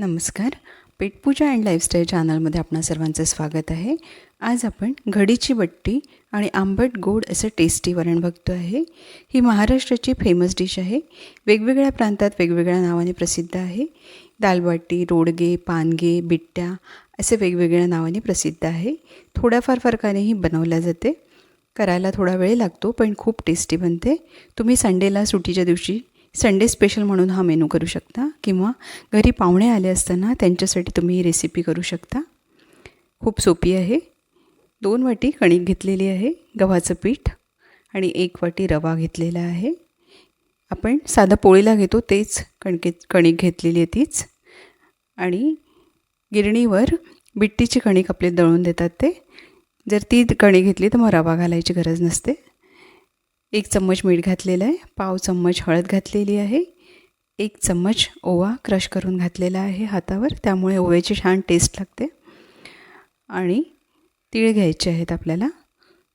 नमस्कार. पेटपूजा and lifestyle चॅनलमध्ये आपणा सर्वांचं स्वागत आहे. आज आपण घडीची बट्टी आणि आंबट गोड असं टेस्टी वरण बघतो आहे. ही महाराष्ट्राची फेमस डिश आहे. वेगवेगळ्या प्रांतात वेगवेगळ्या नावाने प्रसिद्ध आहे. दालबाटी रोडगे पानगे बिट्ट्या असे वेगवेगळ्या नावाने प्रसिद्ध आहे. थोड्याफार फरकानेही बनवल्या जाते. करायला थोडा वेळ लागतो पण खूप टेस्टी बनते. तुम्ही संडेला सुट्टीच्या दिवशी संडे स्पेशल म्हणून हा मेनू करू शकता किंवा घरी पाहुणे आले असताना त्यांच्यासाठी तुम्ही ही रेसिपी करू शकता. खूप सोपी आहे. दोन वाटी कणिक घेतलेली आहे गव्हाचं पीठ आणि एक वाटी रवा घेतलेला आहे. आपण साधं पोळीला घेतो तेच कणके कणिक घेतलेली आहे तीच. आणि गिरणीवर बिट्टीची कणिक आपले दळून देतात ते. जर ती कणी घेतली तर मग रवा घालायची गरज नसते. एक चम्मच मीठ घातलेलं आहे. पाव चम्मच हळद घातलेली आहे. एक चम्मच ओवा क्रश करून घातलेला आहे हातावर. त्यामुळे ओव्याची छान टेस्ट लागते. आणि तीळ घ्यायचे आहेत आपल्याला.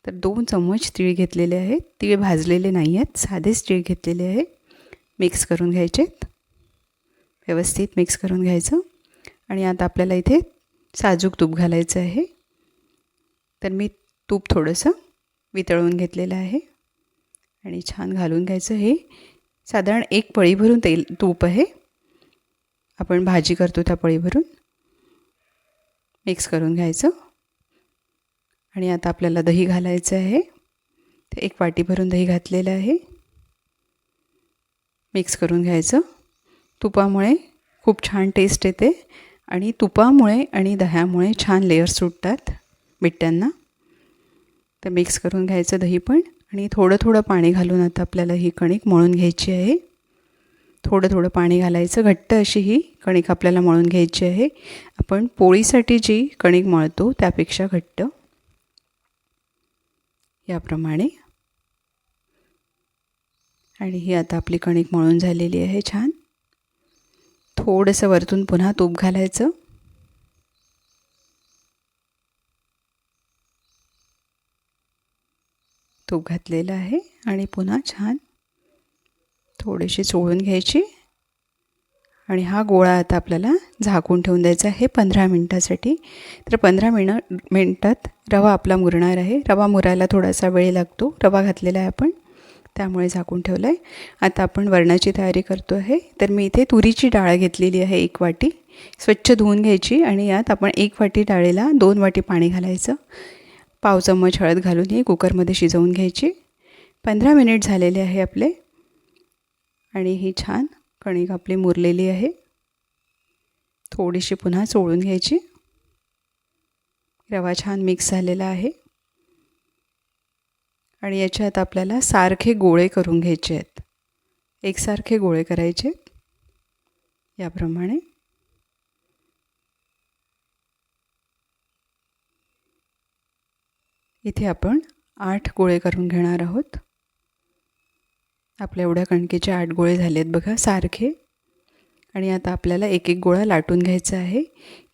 तर दोन चम्मच तीळ घेतलेले आहेत. तीळ भाजलेले नाही आहेत. साधेच तीळ घेतलेले आहे. मिक्स करून घ्यायचेत व्यवस्थित मिक्स करून घ्यायचं. आणि आता आपल्याला इथे साजूक तूप घालायचं आहे. तर मी तूप थोडंसं वितळून घेतलेलं आहे. आणि छान घालून घ्यायचं हे. साधारण एक पळी भरून तेल तूप आहे. आपण भाजी करतो त्या पळी भरून मिक्स करून घ्यायचं. आणि आता आपल्याला दही घालायचं आहे. ते एक वाटी भरून दही घातलेलं आहे. मिक्स करून घ्यायचं. तुपामुळे खूप छान टेस्ट येते. आणि तुपामुळे आणि दह्यामुळे छान लेअर सुटतात बिट्ट्यांना. तर मिक्स करून घ्यायचं दही पण. आणि थोडं थोडं पाणी घालून आता आपल्याला ही कणिक मळून घ्यायची आहे. थोडं थोडं पाणी घालायचं घट्ट अशी ही कणिक आपल्याला मळून घ्यायची आहे. आपण पोळीसाठी जी कणिक मळतो त्यापेक्षा घट्ट. याप्रमाणे. आणि ही आता आपली कणिक मळून झालेली आहे छान. थोडंसं वरतून पुन्हा तूप घालायचं. तूप घातलेलं आहे आणि पुन्हा छान थोडीशी चोळून घ्यायची. आणि हा गोळा आता आपल्याला झाकून ठेवून द्यायचा आहे पंधरा मिनटासाठी. तर पंधरा मिन मिनटात रवा आपला मुरणार आहे. रवा मुरायला थोडासा वेळ लागतो. रवा घातलेला आहे आपण. त्यामुळे झाकून ठेवलं आहे आता आपण वरणाची तयारी करतो आहे. तर मी इथे तुरीची डाळ घेतलेली आहे एक वाटी. स्वच्छ धुवून घ्यायची आणि यात आपण एक वाटी डाळीला दोन वाटी पाणी घालायचं. पाव चम्मच हळद घालून ही कुकरमध्ये शिजवून घ्यायची. पंधरा मिनिट झालेले आहे आपले. आणि ही छान कणिक आपली मुरलेली आहे. थोडीशी पुन्हा चोळून घ्यायची. रवा छान मिक्स झालेला आहे. आणि याच्यात आपल्याला सारखे गोळे करून घ्यायचे आहेत. एकसारखे गोळे करायचे याप्रमाणे इथे आपण आठ गोळे करून घेणार आहोत. आपल्या एवढ्या कणकेचे आठ गोळे झाले आहेत बघा सारखे. आणि आता आपल्याला एक एक गोळा लाटून घ्यायचा आहे.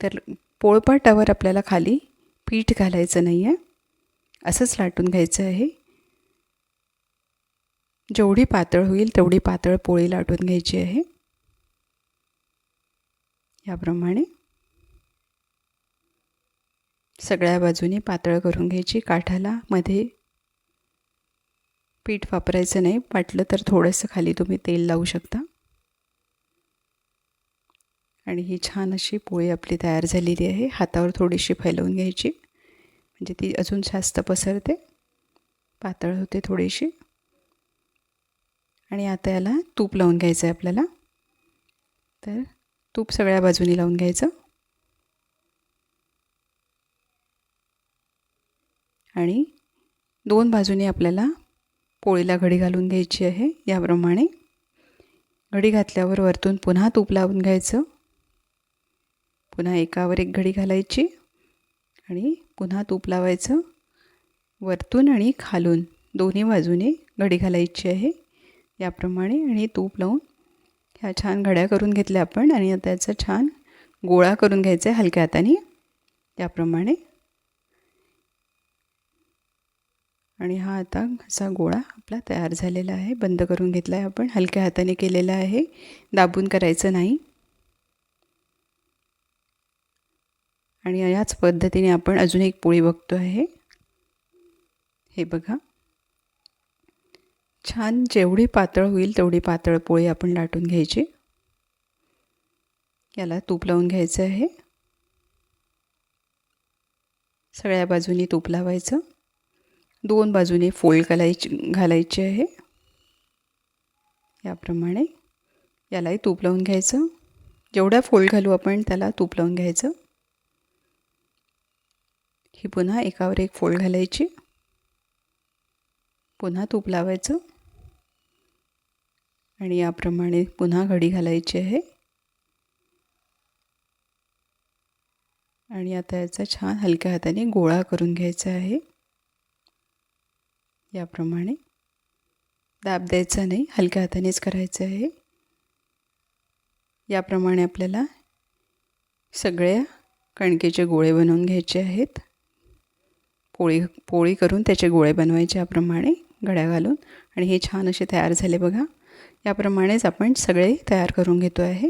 तर पोळपाटावर आपल्याला खाली पीठ घालायचं नाही आहे असंच लाटून घ्यायचं आहे. जेवढी पातळ होईल तेवढी पातळ पोळी लाटून घ्यायची आहे. याप्रमाणे सगळ्या बाजूनी पातळ करून घ्यायची. काठाला मध्ये पीठ वापरायचं नाही. वाटलं तर थोडंसं खाली तुम्ही तेल लावू शकता. आणि ही छान अशी पोळी आपली तयार झालेली आहे. हातावर थोडीशी फैलवून घ्यायची. म्हणजे ती अजून जास्त पसरते. पातळ होते थोडीशी. आणि आता याला तूप लावून घ्यायचं आहे आपल्याला. तर तूप सगळ्या बाजूनी लावून घ्यायचं. आणि दोन बाजूने आपल्याला पोळीला घडी घालून घ्यायची आहे. याप्रमाणे घडी घातल्यावर वरतून पुन्हा तूप लावून घ्यायचं. पुन्हा एकावर एक घडी घालायची आणि पुन्हा तूप लावायचं. वरतून आणि खालून दोन्ही बाजूने घडी घालायची आहे. याप्रमाणे आणि तूप लावून ह्या छान घड्या करून घेतल्या आपण आणि आता छान गोळा करून घ्यायचा आहे हलक्या हाताने. याप्रमाणे आणि हा आता असा गोळा आपला तयार झालेला आहे. बंद करून घेतला आहे आपण. हलक्या हाताने केलेला आहे. दाबून करायचं नाही. आणि याच पद्धतीने आपण अजून एक पोळी बघतो आहे. हे बघा. छान जेवढी पातळ होईल तेवढी पातळ पोळी आपण लाटून घ्यायची. याला तूप लावून घ्यायचं आहे. सगळ्या बाजूनी तूप लावायचं. दोन बाजूने फोल्ड घालायची घालायची आहे. याप्रमाणे यालाही तूप लावून घ्यायचं. जेवढ्या फोल्ड घालू आपण त्याला तूप लावून घ्यायचं. ही पुन्हा एकावर एक फोल्ड घालायची. पुन्हा तूप लावायचं. आणि याप्रमाणे पुन्हा घडी घालायची आहे. आणि आता याचा छान हलक्या हाताने गोळा करून घ्यायचा आहे. याप्रमाणे दाब द्यायचा नाही हलक्या हातानेच करायचं आहे. याप्रमाणे आपल्याला सगळ्या कणकेचे गोळे बनवून घ्यायचे आहेत. पोळी पोळी करून त्याचे गोळे बनवायचे याप्रमाणे गड्या घालून. आणि हे छान असे तयार झाले बघा. याप्रमाणेच आपण सगळे तयार करून घेतो आहे.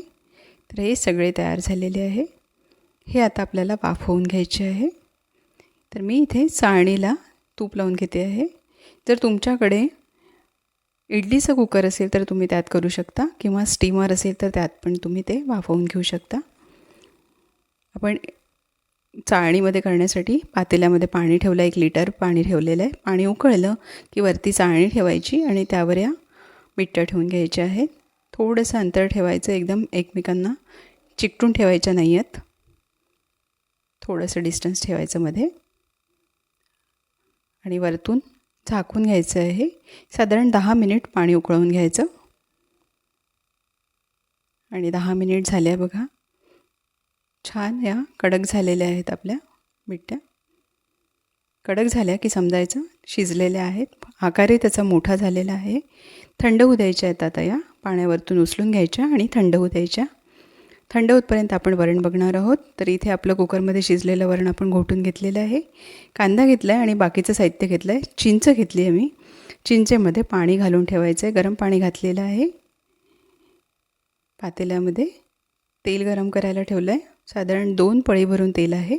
तर हे सगळे तयार झालेले आहे. हे आता आपल्याला वाफवून घ्यायचे आहे. तर मी इथे चाळणीला तूप लावून घेते आहे. जर तुमच्याकडे इडलीचं कुकर असेल तर तुम्ही त्यात करू शकता किंवा स्टीमर असेल तर त्यात पण तुम्ही ते वाफवून घेऊ शकता. आपण चाळणीमध्ये करण्यासाठी पातेल्यामध्ये पाणी ठेवलं एक लिटर पाणी ठेवलेलं आहे. पाणी उकळलं की वरती चाळणी ठेवायची आणि त्यावर या मिठ्ठ्या ठेवून घ्यायच्या आहेत. थोडंसं अंतर ठेवायचं एकदम एकमेकांना चिकटून ठेवायच्या नाही आहेत. थोडंसं डिस्टन्स ठेवायचं मध्ये. आणि वरतून झाकून घ्यायचं आहे. साधारण दहा मिनिट पाणी उकळवून घ्यायचं. आणि दहा मिनिट झाल्या बघा. छान या कडक झालेल्या आहेत आपल्या मिठ्ठ्या कडक झाल्या की समजायचं. शिजलेल्या आहेत. आकारही त्याचा मोठा झालेला आहे. थंड होऊ द्यायच्या आहेत आता या. पाण्यावरतून उचलून घ्यायच्या आणि थंड होऊ द्यायच्या. थंड होतपर्यंत आपण वरण बघणार आहोत. तर इथे आपलं कुकरमध्ये शिजलेलं वरण आपण घोटून घेतलेलं आहे. कांदा घेतला आहे आणि बाकीचं साहित्य घेतलं आहे चिंच घेतली आहे मी. चिंचेमध्ये पाणी घालून ठेवायचं आहे गरम पाणी घातलेलं आहे. पातेल्यामध्ये तेल गरम करायला ठेवलं आहे साधारण दोन पळी भरून तेल आहे.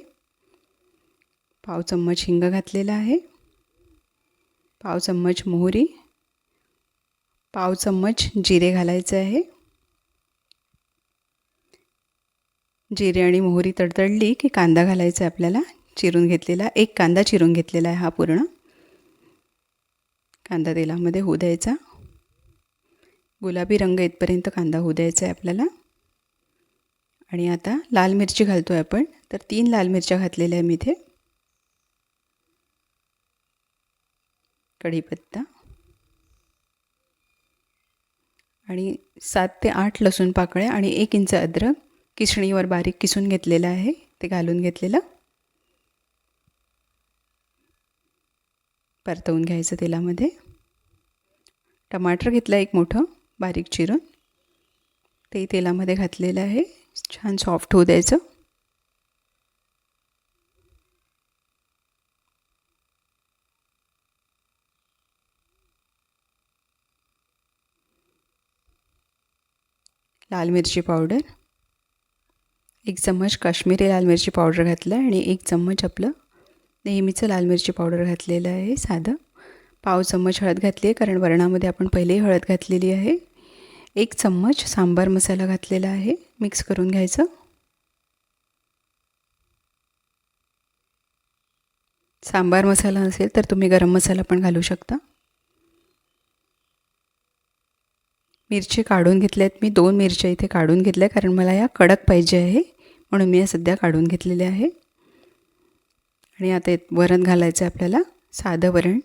पाव चम्मच हिंग घातलेला आहे. पाव चम्मच मोहरी. पाव चम्मच जिरे घालायचे आहे. जिरे आणि मोहरी तडतडली की कांदा घालायचा आहे आपल्याला. चिरून घेतलेला एक कांदा चिरून घेतलेला आहे हा पूर्ण. कांदा तेलामध्ये होऊ द्यायचा. गुलाबी रंग येतपर्यंत कांदा होऊ द्यायचा आहे आपल्याला. आणि आता लाल मिरची घालतो आहे आपण. तर तीन लाल मिरच्या घातलेल्या आहे मी इथे. कढीपत्ता. आणि सात ते आठ लसूण पाकळ्या आणि एक इंच अद्रक. किसणीवर बारीक किसून घेतलेलं आहे ते घालून घेतलेलं. परतवून घ्यायचं तेलामध्ये. टमाटर घेतलं एक मोठं बारीक चिरून. ते तेलामध्ये घातलेलं आहे छान सॉफ्ट होऊ द्यायचं. लाल मिरची पावडर. एक चम्मच काश्मीरी लाल मिरची पावडर घातलं आहे आणि एक चम्मच आपलं नेहमीचं लाल मिरची पावडर घातलेलं आहे साधं. पाव चम्मच हळद घातली आहे कारण वरणामध्ये आपण पहिलेही हळद घातलेली आहे. एक चम्मच सांबार मसाला घातलेला आहे मिक्स करून घ्यायचं. सांबार मसाला असेल तर तुम्ही गरम मसाला पण घालू शकता. मिरची काढून घेतल्या आहेत मी दोन मिरच्या इथे काढून घेतल्या कारण मला या कडक पाहिजे आहे. म्हणून मी या सध्या काढून घेतलेल्या आहे. आणि आता वरण घालायचं आहे आपल्याला. साधं वरण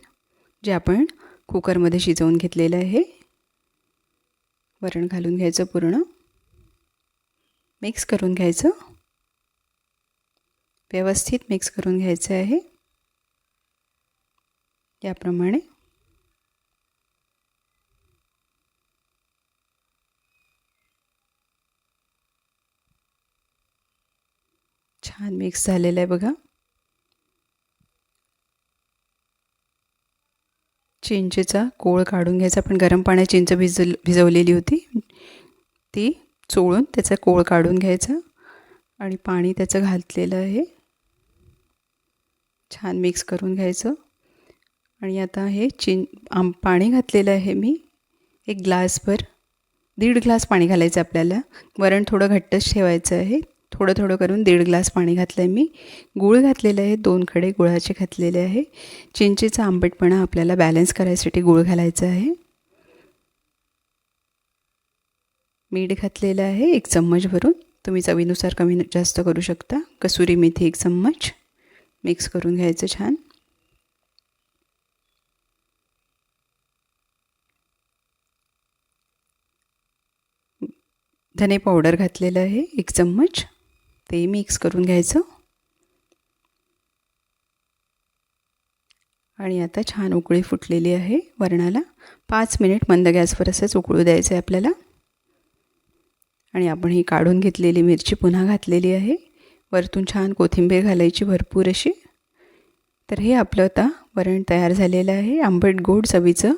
जे आपण कुकरमध्ये शिजवून घेतलेलं आहे. वरण घालून घ्यायचं पूर्ण. मिक्स करून घ्यायचं. व्यवस्थित मिक्स करून घ्यायचं आहे. याप्रमाणे छान मिक्स झालेलं आहे बघा. चिंचेचा कोळ काढून घ्यायचा. पण गरम पाण्यात चिंच भिजल भिजवलेली होती. ती चोळून त्याचा कोळ काढून घ्यायचा आणि पाणी त्याचं घातलेलं आहे. छान मिक्स करून घ्यायचं. आणि आता हे चिं आम पाणी घातलेलं आहे मी. एक ग्लासभर दीड ग्लास पाणी घालायचं आपल्याला. वरण थोडं घट्टच ठेवायचं आहे. थोडं थोडं करून दीड ग्लास पाणी घातलं आहे मी. गूळ घातलेलं आहे दोन खडे गुळाचे घातलेले आहे. चिंचेचा आंबटपणा आपल्याला बॅलन्स करायसाठी गूळ घालायचं आहे. मीठ घातलेलं आहे एक चम्मच भरून. तुम्ही चवीनुसार कमी जास्त करू शकता. कसुरी मेथी एक चम्मच. मिक्स करून घ्यायचं छान. धने पावडर घातलेलं आहे एक चम्मच. ते मिक्स करून घ्यायचं. आणि आता छान उकळी फुटलेली आहे वरणाला. पाच मिनिट मंद गॅसवर असंच उकळू द्यायचं आहे आपल्याला. आणि आपण ही काढून घेतलेली मिरची पुन्हा घातलेली आहे. वरतून छान कोथिंबीर घालायची भरपूर अशी. तर हे आपलं आता वरण तयार झालेलं आहे. आंबट गोड चवीचं.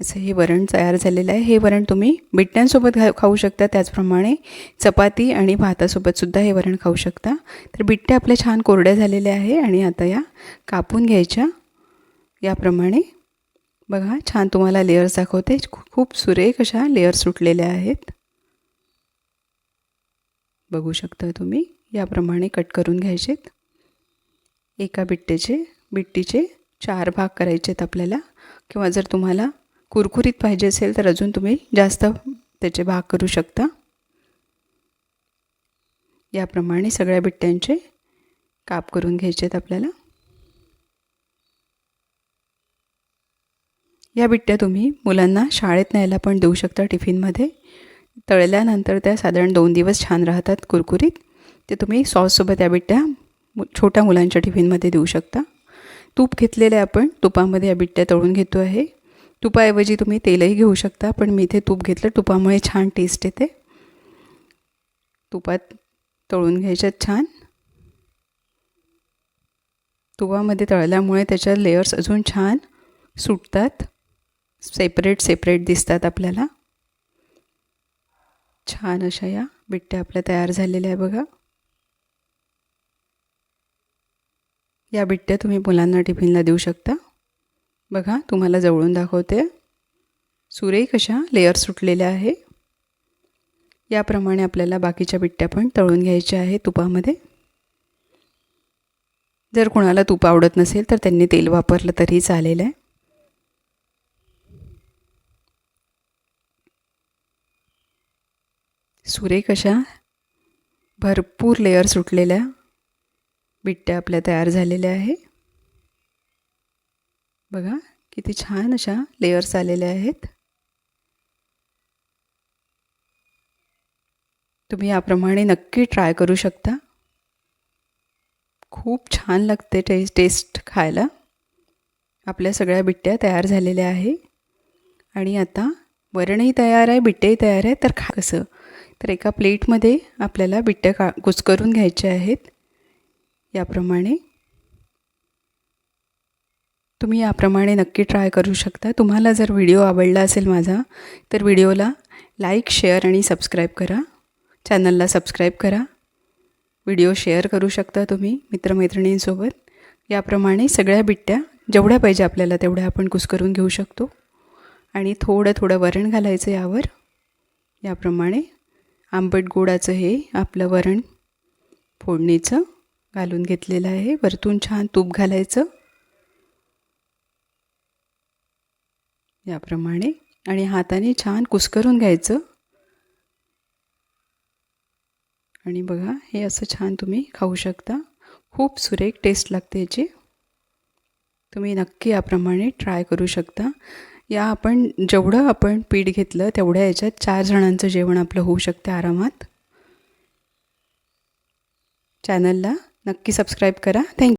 असं हे वरण तयार झालेलं आहे. हे वरण तुम्ही बिट्ट्यांसोबत घा खाऊ शकता. त्याचप्रमाणे चपाती आणि भातासोबतसुद्धा हे वरण खाऊ शकता. तर बिट्ट्या आपल्या छान कोरड्या झालेल्या आहे आणि आता या कापून घ्यायच्या. याप्रमाणे बघा छान तुम्हाला लेअर्स दाखवते. खूप सुरेख अशा लेअर्स सुटलेल्या आहेत. बघू शकता तुम्ही याप्रमाणे कट करून घ्यायचेत. एका बिट्टेचे बिट्टीचे चार भाग करायचे आहेत आपल्याला. किंवा जर तुम्हाला कुरकुरीत पाहिजे असेल तर अजून तुम्ही जास्त त्याचे भाग करू शकता. याप्रमाणे सगळ्या बिट्ट्यांचे काप करून घ्यायचे आहेत आपल्याला. या बिट्ट्या तुम्ही मुलांना शाळेत न्यायला पण देऊ शकता टिफिनमध्ये. तळल्यानंतर त्या साधारण दोन दिवस छान राहतात कुरकुरीत. ते तुम्ही सॉससोबत या बिट्ट्या छोट्या मुलांच्या टिफिनमध्ये देऊ शकता. तूप घेतलेले आपण तुपामध्ये या बिट्ट्या तळून घेतो आहे. तुपाऐवजी तुम्ही तेलही घेऊ शकता पण मी इथे तूप घेतलं. तुपामुळे छान टेस्ट येते. तुपात तळून घ्यायच्यात छान. तुपामध्ये तळल्यामुळे त्याच्या लेयर्स अजून छान सुटतात. सेपरेट सेपरेट दिसतात आपल्याला. छान अशा या बिट्ट्या आपल्या तयार झालेल्या आहे बघा. या बिट्ट्या तुम्ही मुलांना टिफिनला देऊ शकता. बघा तुम्हाला जवळून दाखवते. सुरेख अशा लेअर सुटलेल्या आहे. याप्रमाणे आपल्याला बाकीच्या बिट्ट्या पण तळून घ्यायच्या आहे तुपामध्ये. जर कोणाला तूप आवडत नसेल तर त्यांनी तेल वापरलं तरी चालेल आहे. सुरेख अशा भरपूर लेअर सुटलेल्या बिट्ट्या आपल्या तयार झालेल्या आहे. बघा किती छान अशा लेयर्स आलेल्या आहेत. तुम्ही याप्रमाणे नक्की ट्राय करू शकता. खूप छान लागते टेस्ट टेस्ट खायला. आपल्या सगळ्या बिट्ट्या तयार झालेल्या आहे. आणि आता वरणही तयार आहे बिट्टेही तयार आहे तर खा कसं? तर एका प्लेटमध्ये आपल्याला बिट्ट्या का कुस्करून घ्यायच्या आहेत. याप्रमाणे तुम्ही याप्रमाणे नक्की ट्राय करू शकता. तुम्हाला जर व्हिडिओ आवडला असेल माझा तर व्हिडिओला लाईक शेअर आणि सबस्क्राईब करा. चॅनलला सबस्क्राईब करा. व्हिडिओ शेअर करू शकता तुम्ही मित्रमैत्रिणींसोबत. याप्रमाणे सगळ्या बिट्ट्या जेवढ्या पाहिजे आपल्याला तेवढ्या आपण कुस्करून घेऊ शकतो. आणि थोडं थोडं वरण घालायचं यावर. याप्रमाणे आंबट गोडाचं हे आपलं वरण फोडणीचं घालून घेतलेलं आहे. वरतून छान तूप घालायचं. याप्रमाणे. आणि हाताने छान कुस्करून घ्यायचं. आणि बघा हे असं छान तुम्ही खाऊ शकता. खूप सुरेख टेस्ट लागते याची. तुम्ही नक्की याप्रमाणे ट्राय करू शकता. या आपण जेवढं आपण पीठ घेतलं तेवढ्या याच्यात चार जणांचं जेवण आपलं होऊ शकतं आरामात. चॅनलला नक्की सबस्क्राईब करा. थँक्यू